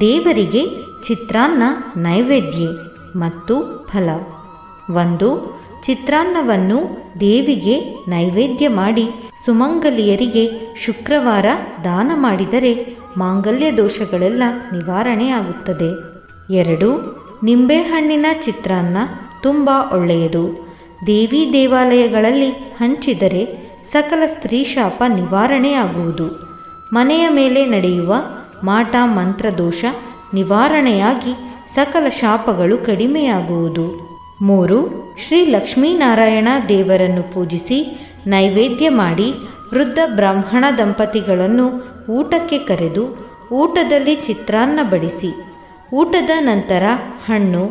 ದೇವರಿಗೆ ಚಿತ್ರಾನ್ನ ನೈವೇದ್ಯ ಮತ್ತು ಫಲ. ಒಂದು, ಚಿತ್ರಾನ್ನವನ್ನು ದೇವಿಗೆ ನೈವೇದ್ಯ ಮಾಡಿ ಸುಮಂಗಲಿಯರಿಗೆ ಶುಕ್ರವಾರ ದಾನ ಮಾಡಿದರೆ ಮಾಂಗಲ್ಯ ದೋಷಗಳೆಲ್ಲ ನಿವಾರಣೆಯಾಗುತ್ತದೆ. ಎರಡು, ನಿಂಬೆಹಣ್ಣಿನ ಚಿತ್ರಾನ್ನ ತುಂಬ ಒಳ್ಳೆಯದು. ದೇವಿ ದೇವಾಲಯಗಳಲ್ಲಿ ಹಂಚಿದರೆ ಸಕಲ ಸ್ತ್ರೀ ಶಾಪ ನಿವಾರಣೆಯಾಗುವುದು. ಮನೆಯ ಮೇಲೆ ನಡೆಯುವ ಮಾಟ ಮಂತ್ರದೋಷ ನಿವಾರಣೆಯಾಗಿ ಸಕಲ ಶಾಪಗಳು ಕಡಿಮೆಯಾಗುವುದು. ಮೂರು, ಶ್ರೀ ಲಕ್ಷ್ಮೀನಾರಾಯಣ ದೇವರನ್ನು ಪೂಜಿಸಿ ನೈವೇದ್ಯ ಮಾಡಿ ವೃದ್ಧ ಬ್ರಾಹ್ಮಣ ದಂಪತಿಗಳನ್ನು ಊಟಕ್ಕೆ ಕರೆದು ಊಟದಲ್ಲಿ ಚಿತ್ರಾನ್ನ ಬಡಿಸಿ. ಊಟದ ನಂತರ ಹಣ್ಣು,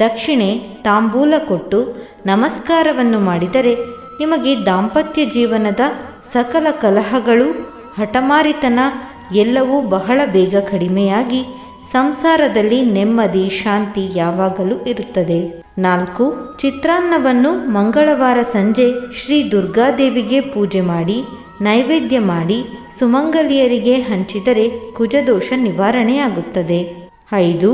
ದಕ್ಷಿಣೆ, ತಾಂಬೂಲ ಕೊಟ್ಟು ನಮಸ್ಕಾರವನ್ನು ಮಾಡಿದರೆ ನಿಮಗೆ ದಾಂಪತ್ಯ ಜೀವನದ ಸಕಲ ಕಲಹಗಳು, ಹಠಮಾರಿತನ ಎಲ್ಲವೂ ಬಹಳ ಬೇಗ ಕಡಿಮೆಯಾಗಿ ಸಂಸಾರದಲ್ಲಿ ನೆಮ್ಮದಿ, ಶಾಂತಿ ಯಾವಾಗಲೂ ಇರುತ್ತದೆ. ನಾಲ್ಕು, ಚಿತ್ರಾನ್ನವನ್ನು ಮಂಗಳವಾರ ಸಂಜೆ ಶ್ರೀ ದುರ್ಗಾದೇವಿಗೆ ಪೂಜೆ ಮಾಡಿ, ನೈವೇದ್ಯ ಮಾಡಿ, ಸುಮಂಗಲಿಯರಿಗೆ ಹಂಚಿದರೆ ಕುಜದೋಷ ನಿವಾರಣೆಯಾಗುತ್ತದೆ. ಐದು,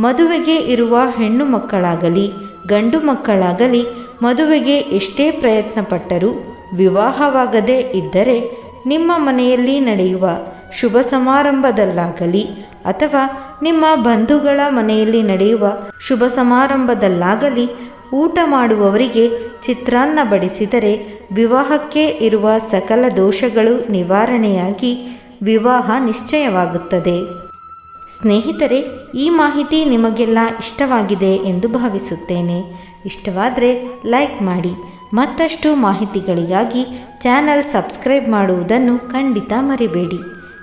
ಮದುವೆಗೆ ಇರುವ ಹೆಣ್ಣು ಮಕ್ಕಳಾಗಲಿ, ಗಂಡು ಮಕ್ಕಳಾಗಲಿ, ಮದುವೆಗೆ ಎಷ್ಟೇ ಪ್ರಯತ್ನಪಟ್ಟರೂ ವಿವಾಹವಾಗದೇ ಇದ್ದರೆ ನಿಮ್ಮ ಮನೆಯಲ್ಲಿ ನಡೆಯುವ ಶುಭ ಸಮಾರಂಭದಲ್ಲಾಗಲಿ ಅಥವಾ ನಿಮ್ಮ ಬಂಧುಗಳ ಮನೆಯಲ್ಲಿ ನಡೆಯುವ ಶುಭ ಸಮಾರಂಭದಲ್ಲಾಗಲಿ ಊಟ ಮಾಡುವವರಿಗೆ ಚಿತ್ರಾನ್ನ ಬಡಿಸಿದರೆ ವಿವಾಹಕ್ಕೆ ಇರುವ ಸಕಲ ದೋಷಗಳು ನಿವಾರಣೆಯಾಗಿ ವಿವಾಹ ನಿಶ್ಚಯವಾಗುತ್ತದೆ. ಸ್ನೇಹಿತರೆ, ಈ ಮಾಹಿತಿ ನಿಮಗೆಲ್ಲ ಇಷ್ಟವಾಗಿದೆ ಎಂದು ಭಾವಿಸುತ್ತೇನೆ. ಇಷ್ಟವಾದರೆ ಲೈಕ್ ಮಾಡಿ. ಮತ್ತಷ್ಟು ಮಾಹಿತಿಗಳಿಗಾಗಿ ಚಾನಲ್ ಸಬ್ಸ್ಕ್ರೈಬ್ ಮಾಡುವುದನ್ನು ಖಂಡಿತ ಮರಿಬೇಡಿ.